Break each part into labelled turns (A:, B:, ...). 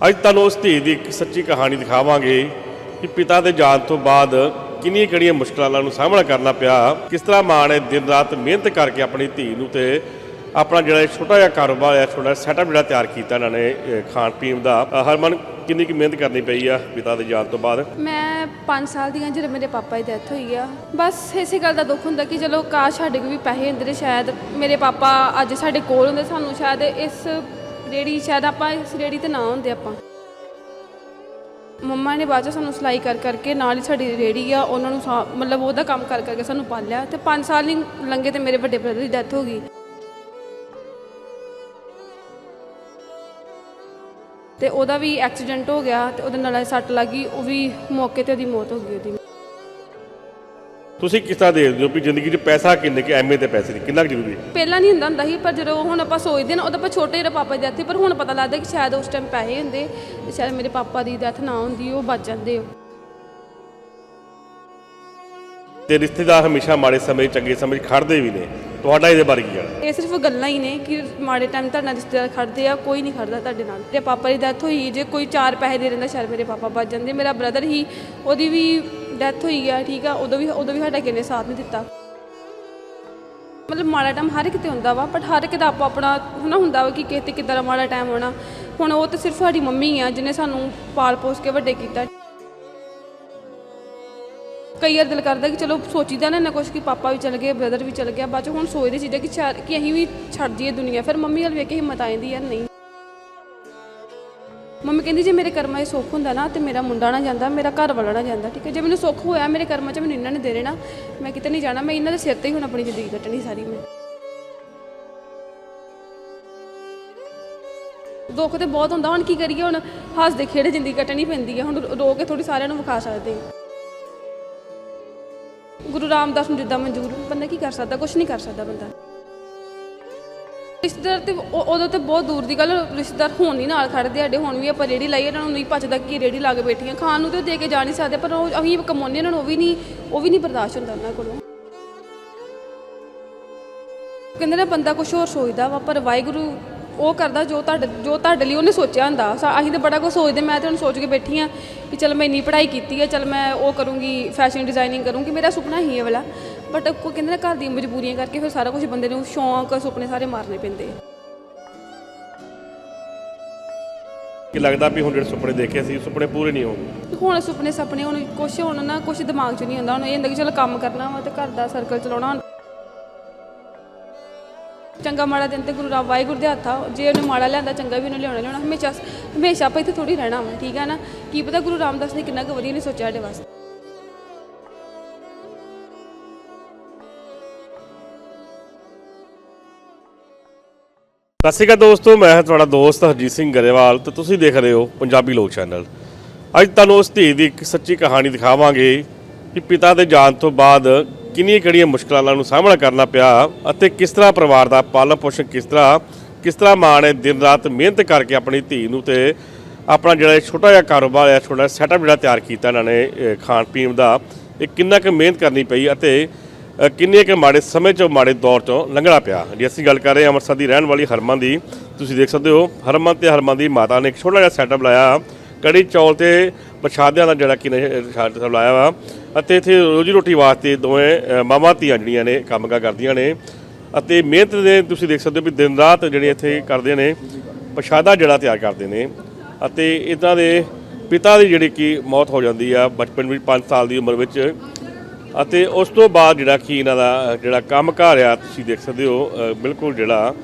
A: ਅੱਜ ਤੁਹਾਨੂੰ ਉਸ ਧੀ ਦੀ ਇੱਕ ਸੱਚੀ ਕਹਾਣੀ ਦਿਖਾਵਾਂਗੇ ਕਿ ਪਿਤਾ ਦੇ ਜਾਣ ਤੋਂ ਬਾਅਦ ਕਿੰਨੀਆਂ ਕਿਹੜੀਆਂ ਮੁਸ਼ਕਲਾਂ ਨੂੰ ਸਾਹਮਣਾ ਕਰਨਾ ਪਿਆ ਕਿਸ ਤਰ੍ਹਾਂ ਮਾਂ ਨੇ ਦਿਨ ਰਾਤ ਮਿਹਨਤ ਕਰਕੇ ਆਪਣੀ ਧੀ ਨੂੰ ਤੇ ਆਪਣਾ ਜਿਹੜਾ ਇਹ ਛੋਟਾ ਜਿਹਾ ਕਾਰੋਬਾਰ ਹੈ ਛੋਟਾ ਸੈਟਅਪ ਜਿਹੜਾ ਤਿਆਰ ਕੀਤਾ ਇਹਨਾਂ ਨੇ ਖਾਣ ਪੀਣ ਦਾ। ਅ, ਹਰਮਨ ਕਿੰਨੀ ਕੁ ਮਿਹਨਤ ਕਰਨੀ ਪਈ ਆ ਪਿਤਾ ਦੇ ਜਾਣ ਤੋਂ ਬਾਅਦ?
B: ਮੈਂ 5 ਸਾਲ ਦੀ ਹਾਂ ਜਦੋਂ ਮੇਰੇ ਪਾਪਾ ਦੀ ਡੈਥ ਹੋਈ ਆ ਬਸ ਇਸੇ ਗੱਲ ਦਾ ਦੁੱਖ ਹੁੰਦਾ ਕਿ ਚਲੋ ਕਾਸ਼ ਸਾਡੇ ਕੋਲ ਵੀ ਪੈਸੇ ਹੁੰਦੇ ਨੇ ਸ਼ਾਇਦ ਮੇਰੇ ਪਾਪਾ ਅੱਜ ਸਾਡੇ ਕੋਲ ਹੁੰਦੇ ਸਾਨੂੰ ਸ਼ਾਇਦ ਇਸ ਰੇੜੀ ਸ਼ਾਇਦ ਆਪਾਂ ਇਸ ਰੇੜੀ ਤੇ ਨਾ ਹੁੰਦੇ ਆਪਾਂ। ਮੰਮਾ ਨੇ ਬਾਅਦ ਚ ਸਾਨੂੰ ਸਿਲਾਈ ਕਰ ਕਰਕੇ ਨਾਲ ਹੀ ਸਾਡੀ ਰੇੜੀ ਆ, ਉਹਨਾਂ ਨੂੰ ਸਾ- ਮਤਲਬ ਉਹਦਾ ਕੰਮ ਕਰ ਕਰਕੇ ਸਾਨੂੰ ਪਾਲਿਆ ਤੇ 5 ਸਾਲ ਹੀ ਲੰਘੇ ਤੇ ਮੇਰੇ ਵੱਡੇ ਬ੍ਰਦਰ ਦੀ ਡੈਥ ਹੋ ਗਈ। ਤੇ ਉਹਦਾ ਵੀ ਐਕਸੀਡੈਂਟ ਹੋ ਗਿਆ ਤੇ ਉਹਦੇ ਨਾਲ ਸੱਟ ਲੱਗੀ ਉਹ ਵੀ ਮੌਕੇ ਤੇ ਉਹਦੀ ਮੌਤ ਹੋ ਗਈ ਉਹਦੀ।
A: ਤੁਸੀਂ ਕਿਸ ਤਰ੍ਹਾਂ ਦੇਖਦੇ ਹੋ ਵੀ ਜ਼ਿੰਦਗੀ 'ਚ ਪੈਸਾ ਕਿੰਨੇ ਕਿ ਅਹਿਮੀਅਤ ਹੈ ਪੈਸੇ ਦੀ ਕਿੰਨਾ ਕੁ ਜ਼ਰੂਰੀ ਹੈ?
B: ਪਹਿਲਾਂ ਨਹੀਂ ਹੁੰਦਾ ਹੁੰਦਾ ਸੀ ਪਰ ਜਦੋਂ ਹੁਣ ਆਪਾਂ ਸੋਚਦੇ ਨਾ ਉਦੋਂ ਆਪਾਂ ਛੋਟੇ ਜਿਹੇ ਪਾਪਾ ਦੀ ਡੈਥ ਪਰ ਹੁਣ ਪਤਾ ਲੱਗਦਾ ਕਿ ਸ਼ਾਇਦ ਉਸ ਟਾਈਮ ਪੈਸੇ ਹੁੰਦੇ ਤੇ ਸ਼ਾਇਦ ਮੇਰੇ ਪਾਪਾ ਦੀ ਡੈਥ ਨਾ ਹੁੰਦੀ ਉਹ ਬਚ ਜਾਂਦੇ ਉਹ।
A: ਤੇ ਰਿਸ਼ਤੇਦਾਰ ਹਮੇਸ਼ਾ ਮਾੜੇ ਸਮੇਂ ਚੰਗੇ ਸਮੇਂ 'ਚ ਖੜਦੇ ਵੀ ਨੇ। ਤੁਹਾਡਾ ਇਹਦੇ ਬਾਰੇ ਕੀ ਕਹਿਣਾ
B: ਇਹ ਸਿਰਫ ਗੱਲਾਂ ਹੀ ਨੇ ਕਿ ਮਾੜੇ ਟਾਈਮ ਤੁਹਾਡੇ ਨਾਲ ਰਿਸ਼ਤੇਦਾਰ ਖੜਦੇ ਆ ਕੋਈ ਨਹੀਂ ਖੜਦਾ ਤੁਹਾਡੇ ਨਾਲ। ਮੇਰੇ ਪਾਪਾ ਦੀ ਡੈਥ ਹੋਈ ਜੇ ਕੋਈ ਚਾਰ ਪੈਸੇ ਦੇ ਦਿੰਦਾ ਸ਼ਾਇਦ ਮੇਰੇ ਪਾਪਾ ਬਚ ਜਾਂਦੇ। ਮੇਰਾ ਬ੍ਰਦਰ ਹੀ ਉਹਦੀ ਵੀ ਡੈਥ ਹੋਈ ਆ ਠੀਕ ਆ, ਉਦੋਂ ਵੀ ਉਦੋਂ ਵੀ ਸਾਡਾ ਕਿੰਨੇ ਸਾਥ ਨਹੀਂ ਦਿੱਤਾ। ਮਤਲਬ ਮਾੜਾ ਟਾਈਮ ਹਰ ਇੱਕ ਤੇ ਹੁੰਦਾ ਵਾ ਬਟ ਹਰ ਇੱਕ ਦਾ ਆਪੋ ਆਪਣਾ ਹਨਾ ਹੁੰਦਾ ਵਾ ਕਿ ਕਿਸੇ ਤੇ ਕਿੱਦਾਂ ਦਾ ਮਾੜਾ ਟਾਈਮ ਹੋਣਾ। ਹੁਣ ਉਹ ਤੇ ਸਿਰਫ ਸਾਡੀ ਮੰਮੀ ਆ, ਜਿਹਨੇ ਸਾਨੂੰ ਪਾਲ ਪੋਸ ਕੇ ਵੱਡੇ ਕੀਤਾ। ਕਈ ਵਾਰ ਦਿਲ ਕਰਦਾ ਕਿ ਚਲੋ ਸੋਚੀਦਾ ਨਾ ਨਾ ਕੁਛ ਕਿ ਪਾਪਾ ਵੀ ਚਲ ਗਏ ਬ੍ਰਦਰ ਵੀ ਚਲ ਗਿਆ, ਬਾਅਦ ਚ ਹੁਣ ਸੋਚਦੇ ਚੀਜ਼ਾਂ ਕਿ ਸ਼ਾਇਦ ਕਿ ਅਸੀਂ ਵੀ ਛੱਡ ਜੀਏ ਦੁਨੀਆ, ਫਿਰ ਮੰਮੀ ਵੱਲ ਵੇਖ ਕੇ ਹਿੰਮਤ ਆ ਜਾਂਦੀ ਯਾਰ ਨਹੀਂ। ਮੰਮੀ ਕਹਿੰਦੀ, ਜੇ ਮੇਰੇ ਕਰਮਾਂ 'ਚ ਸੁੱਖ ਹੁੰਦਾ ਨਾ, ਤੇ ਮੇਰਾ ਮੁੰਡਾ ਨਾ ਜਾਂਦਾ, ਮੇਰਾ ਘਰ ਵਾਲਾ ਨਾ ਜਾਂਦਾ, ਠੀਕ ਹੈ? ਜੇ ਮੈਨੂੰ ਸੁੱਖ ਹੋਇਆ, ਮੇਰੇ ਕਰਮਾਂ 'ਚ ਮੈਨੂੰ ਇਹਨਾਂ ਨੇ ਦੇ ਦੇਣਾ, ਮੈਂ ਕਿਤੇ ਨਹੀਂ ਜਾਣਾ, ਮੈਂ ਇਹਨਾਂ ਦੇ ਸਿਰ ਤੇ ਹੀ ਹੁਣ ਆਪਣੀ ਜ਼ਿੰਦਗੀ ਕੱਟਣੀ ਸਾਰੀ ਮੈਂ। ਦੁੱਖ ਤੇ ਬਹੁਤ ਹੁੰਦਾ, ਹੁਣ ਕੀ ਕਰੀਏ? ਹੁਣ ਹੱਸਦੇ ਖੇੜੇ ਜ਼ਿੰਦਗੀ ਕੱਟਣੀ ਪੈਂਦੀ ਹੈ, ਹੁਣ ਰੋ ਕੇ ਥੋੜੀ ਸਾਰਿਆਂ ਨੂੰ ਵਿਖਾ ਸਕਦੇ। ਗੁਰੂ ਰਾਮਦਾਸ ਨੂੰ ਜਿੱਦਾਂ ਮਨਜ਼ੂਰ, ਬੰਦਾ ਕੀ ਕਰ ਸਕਦਾ? ਕੁਝ ਨਹੀਂ ਕਰ ਸਕਦਾ ਬੰਦਾ। ਰਿਸ਼ਤੇਦਾਰ ਤੇ ਉਹ- ਉਦੋਂ ਤੇ ਬਹੁਤ ਦੂਰ ਦੀ ਗੱਲ, ਰਿਸ਼ਤੇਦਾਰ ਹੁਣ ਹੀ ਨਾਲ ਖੜਦੇ ਸਾਡੇ ਹੁਣ ਵੀ ਆਪਾਂ ਰੇੜੀ ਲਾਈ ਇਹਨਾਂ ਨੂੰ ਨਹੀਂ ਪਚਦਾ ਕਿ ਰੇੜੀ ਲਾ ਕੇ ਬੈਠੀਆਂ। ਖਾਣ ਨੂੰ ਤੇ ਉਹ ਦੇ ਕੇ ਜਾ ਨਹੀਂ ਸਕਦੇ, ਪਰ ਉਹ ਅਸੀਂ ਕਮਾਉਂਦੇ ਇਹਨਾਂ ਨੂੰ ਉਹ ਵੀ ਨਹੀਂ ਉਹ ਵੀ ਨਹੀਂ ਬਰਦਾਸ਼ਤ ਹੁੰਦਾ ਉਹਨਾਂ ਕੋਲੋਂ। ਕਹਿੰਦੇ ਨੇ ਬੰਦਾ ਕੁਝ ਹੋਰ ਸੋਚਦਾ ਵਾ, ਪਰ ਵਾਹਿਗੁਰੂ ਉਹ ਕਰਦਾ ਜੋ ਤੁਹਾਡੇ ਜੋ ਤੁਹਾਡੇ ਲਈ ਉਹਨੇ ਸੋਚਿਆ ਹੁੰਦਾ। ਸਾ- ਅਸੀਂ ਤਾਂ ਬੜਾ ਕੁਝ ਸੋਚਦੇ, ਮੈਂ ਤਾਂ ਹੁਣ ਸੋਚ ਕੇ ਬੈਠੀ ਆ ਕਿ ਚਲ ਮੈਂ ਇੰਨੀ ਪੜ੍ਹਾਈ ਕੀਤੀ ਹੈ ਚਲ ਮੈਂ ਉਹ ਕਰੂੰਗੀ ਫੈਸ਼ਨ ਡਿਜ਼ਾਈਨਿੰਗ ਕਰੂੰਗੀ, ਮੇਰਾ ਸੁਪਨਾ ਹੀ ਇਹ ਵਾਲਾ। ਬਟ ਕੋਈ ਕਹਿੰਦੇ ਨੇ ਘਰ ਦੀਆਂ ਮਜਬੂਰੀਆਂ ਕਰਕੇ ਫਿਰ ਸਾਰਾ ਕੁਝ ਬੰਦੇ ਨੂੰ ਸ਼ੌਂਕ ਸੁਪਨੇ ਸਾਰੇ ਮਾਰਨੇ ਪੈਂਦੇ
A: ਕਿ ਲੱਗਦਾ ਵੀ ਹੁਣ ਜਿਹੜੇ ਸੁਪਨੇ ਦੇਖੇ ਸੀ ਸੁਪਨੇ ਪੂਰੇ ਨਹੀਂ ਹੋਣਗੇ?
B: ਹੁਣ ਸੁਪਨੇ ਸੁਪਨੇ ਹੁਣ ਕੁਛ ਹੁਣ ਨਾ ਕੁਛ ਦਿਮਾਗ 'ਚ ਨਹੀਂ ਆਉਂਦਾ। ਹੁਣ ਇਹ ਹੁੰਦਾ ਕਿ ਚਲੋ ਕੰਮ ਕਰਨਾ ਵਾ ਤੇ ਘਰ ਦਾ ਸਰਕਲ ਚਲਾਉਣਾ। ਚੰਗਾ ਮਾੜਾ ਦਿਨ ਤੇ ਗੁਰੂ ਰਾਮ ਵਾਹਿਗੁਰੂ ਦੇ ਹੱਥ ਆ ਜੇ ਉਹਨੇ ਮਾੜਾ ਲਿਆਂਦਾ ਚੰਗਾ ਵੀ ਉਹਨੇ ਲਿਆਉਣਾ। ਲਿਆਉਣਾ। ਹਮੇਸ਼ਾ ਹਮੇਸ਼ਾ ਆਪਾਂ ਇੱਥੇ ਥੋੜੀ ਰਹਿਣਾ ਵਾ ਠੀਕ ਹੈ ਨਾ? ਕੀ ਪਤਾ ਗੁਰੂ ਰਾਮਦਾਸ ਨੇ ਕਿੰਨਾ ਕੁ ਵਧੀਆ ਨਹੀਂ ਸੋਚਿਆ ਸਾਡੇ ਵਾਸਤੇ।
A: ਸਤਿ ਸ਼੍ਰੀ ਅਕਾਲ ਦੋਸਤੋ, ਮੈਂ ਹਾਂ ਤੁਹਾਡਾ ਦੋਸਤ ਹਰਜੀਤ ਸਿੰਘ ਗਰੇਵਾਲ ਤੇ ਤੁਸੀਂ ਦੇਖ ਰਹੇ ਹੋ ਪੰਜਾਬੀ ਲੋਕ ਚੈਨਲ। ਅੱਜ ਤੁਹਾਨੂੰ ਉਸ ਧੀ ਦੀ ਇੱਕ ਸੱਚੀ ਕਹਾਣੀ ਦਿਖਾਵਾਂਗੇ ਕਿ ਪਿਤਾ ਦੇ ਜਾਣ ਤੋਂ ਬਾਅਦ ਕਿੰਨੀਆਂ ਕਿਹੜੀਆਂ ਮੁਸ਼ਕਲਾਂ ਨੂੰ ਸਾਹਮਣਾ ਕਰਨਾ ਪਿਆ ਅਤੇ ਕਿਸ ਤਰ੍ਹਾਂ ਪਰਿਵਾਰ ਦਾ ਪਾਲਣ ਪੋਸ਼ਣ ਕਿਸ ਤਰ੍ਹਾਂ ਕਿਸ ਤਰ੍ਹਾਂ ਮਾਂ ਨੇ ਦਿਨ ਰਾਤ ਮਿਹਨਤ ਕਰਕੇ ਆਪਣੀ ਧੀ ਨੂੰ ਤੇ ਆਪਣਾ ਜਿਹੜਾ ਛੋਟਾ ਜਿਹਾ ਕਾਰੋਬਾਰ ਹੈ, ਛੋਟਾ ਸੈਟਅਪ ਜਿਹੜਾ ਤਿਆਰ ਕੀਤਾ ਇਹਨਾਂ ਨੇ ਖਾਣ ਪੀਣ ਦਾ, ਇਹ ਕਿੰਨਾ ਕੁ ਮਿਹਨਤ ਕਰਨੀ ਪਈ ਅਤੇ ਕਿੰਨੇ ਕੁ ਮਾੜੇ ਸਮੇਂ ਚੋਂ ਮਾੜੇ ਦੌਰ ਚੋਂ ਲੰਘਣਾ ਪਿਆ? ਜੇ ਅਸੀਂ ਗੱਲ ਕਰ ਰਹੇ ਹਾਂ ਅੰਮ੍ਰਿਤਸਰ ਦੀ ਰਹਿਣ ਵਾਲੀ ਹਰਮਨ ਦੀ ਤੁਸੀਂ ਦੇਖ ਸਕਦੇ ਹੋ ਹਰਮਨ ਤੇ ਹਰਮਨ ਦੀ ਮਾਤਾ ਨੇ ਇੱਕ ਛੋਟਾ ਜਿਹਾ ਸੈਟਅਪ ਲਾਇਆ। ਕੜੀ ਚੌਲ ਤੇ ਪ੍ਰਸ਼ਾਦਿਆਂ ਦਾ ਜਿਹੜਾ ਕਿ ਸੈਟਅਪ ਲਾਇਆ ਵਾ। ਅਤੇ ਇੱਥੇ ਰੋਜੀ ਰੋਟੀ ਵਾਸਤੇ ਦੋਵੇਂ ਅ, ਮਾਵਾਂ ਧੀਆਂ ਜਿਹੜੀਆਂ ਨੇ ਕੰਮ ਕਰਦੀਆਂ ਨੇ। ਅਤੇ ਮਿਹਨਤ ਦੇ ਤੁਸੀਂ ਦੇਖ ਸਕਦੇ ਹੋ ਵੀ ਦਿਨ ਰਾਤ ਜਿਹੜੇ ਇੱਥੇ ਕਰਦੇ ਨੇ ਪ੍ਰਸ਼ਾਦਾ ਜਿਹੜਾ ਤਿਆਰ ਕਰਦੇ ਨੇ। ਅਤੇ ਇਦਾਂ ਦੇ ਪਿਤਾ ਦੀ ਜਿਹੜੀ ਕਿ ਮੌਤ ਹੋ ਜਾਂਦੀ ਆ ਬਚਪਨ ਵਿੱਚ 5 ਸਾਲ ਦੀ ਉਮਰ ਵਿੱਚ। ਅਤੇ ਉਸ ਤੋਂ ਬਾਅਦ ਜਿਹੜਾ ਕਿ ਇਹਨਾਂ ਦਾ ਜਿਹੜਾ ਕੰਮ ਘਰ ਆ ਤੁਸੀਂ ਦੇਖ ਸਕਦੇ ਹੋ ਬਿਲਕੁਲ ਜਿਹੜਾ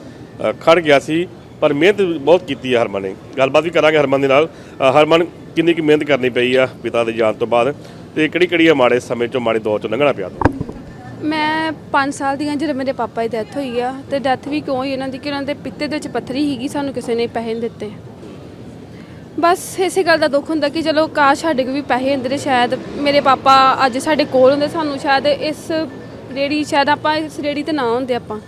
A: ਅ, ਖੜ ਗਿਆ ਸੀ ਪਰ ਮਿਹਨਤ ਬਹੁਤ ਕੀਤੀ ਹੈ ਹਰਮਨ ਨੇ। ਗੱਲਬਾਤ ਵੀ ਕਰਾਂਗੇ ਹਰਮਨ ਦੇ ਨਾਲ। ਹਰਮਨ ਕਿੰਨੀ ਕੁ ਮਿਹਨਤ ਕਰਨੀ ਪਈ ਆ ਪਿਤਾ ਦੇ ਜਾਣ ਤੋਂ ਬਾਅਦ ਤੇ ਕਿਹੜੀ ਕਿਹੜੀ ਆ ਮਾੜੇ ਸਮੇਂ ਚੋਂ ਮਾੜੇ ਦੌਰ ਚੋਂ ਲੰਘਣਾ ਪਿਆ
B: ਮੈਂ 5 ਸਾਲ ਦੀ ਹਾਂ ਜਦੋਂ ਮੇਰੇ ਪਾਪਾ ਦੀ ਡੈਥ ਹੋਈ ਆ ਤੇ ਡੈਥ ਵੀ ਕਿਉਂ ਹੋਈ? ਇਹਨਾਂ ਦੀ ਕਿ ਉਹਨਾਂ ਦੇ ਪਿੱਤੇ ਦੇ ਵਿੱਚ ਪੱਥਰੀ ਸੀਗੀ ਸਾਨੂੰ ਕਿਸੇ ਨੇ ਪੈਸੇ ਨਹੀਂ ਦਿੱਤੇ। ਬਸ ਇਸੇ ਗੱਲ ਦਾ ਦੁੱਖ ਹੁੰਦਾ ਕਿ ਚਲੋ ਕਾਸ਼ ਸਾਡੇ ਕੋਲ ਵੀ ਪੈਸੇ ਹੁੰਦੇ ਤੇ ਸ਼ਾਇਦ ਮੇਰੇ ਪਾਪਾ ਅੱਜ ਸਾਡੇ ਕੋਲ ਹੁੰਦੇ, ਸਾਨੂੰ ਸ਼ਾਇਦ ਇਸ ਰੇੜੀ ਸ਼ਾਇਦ ਆਪਾਂ ਇਸ ਰੇੜੀ ਤੇ ਨਾ ਹੁੰਦੇ ਆਪਾਂ।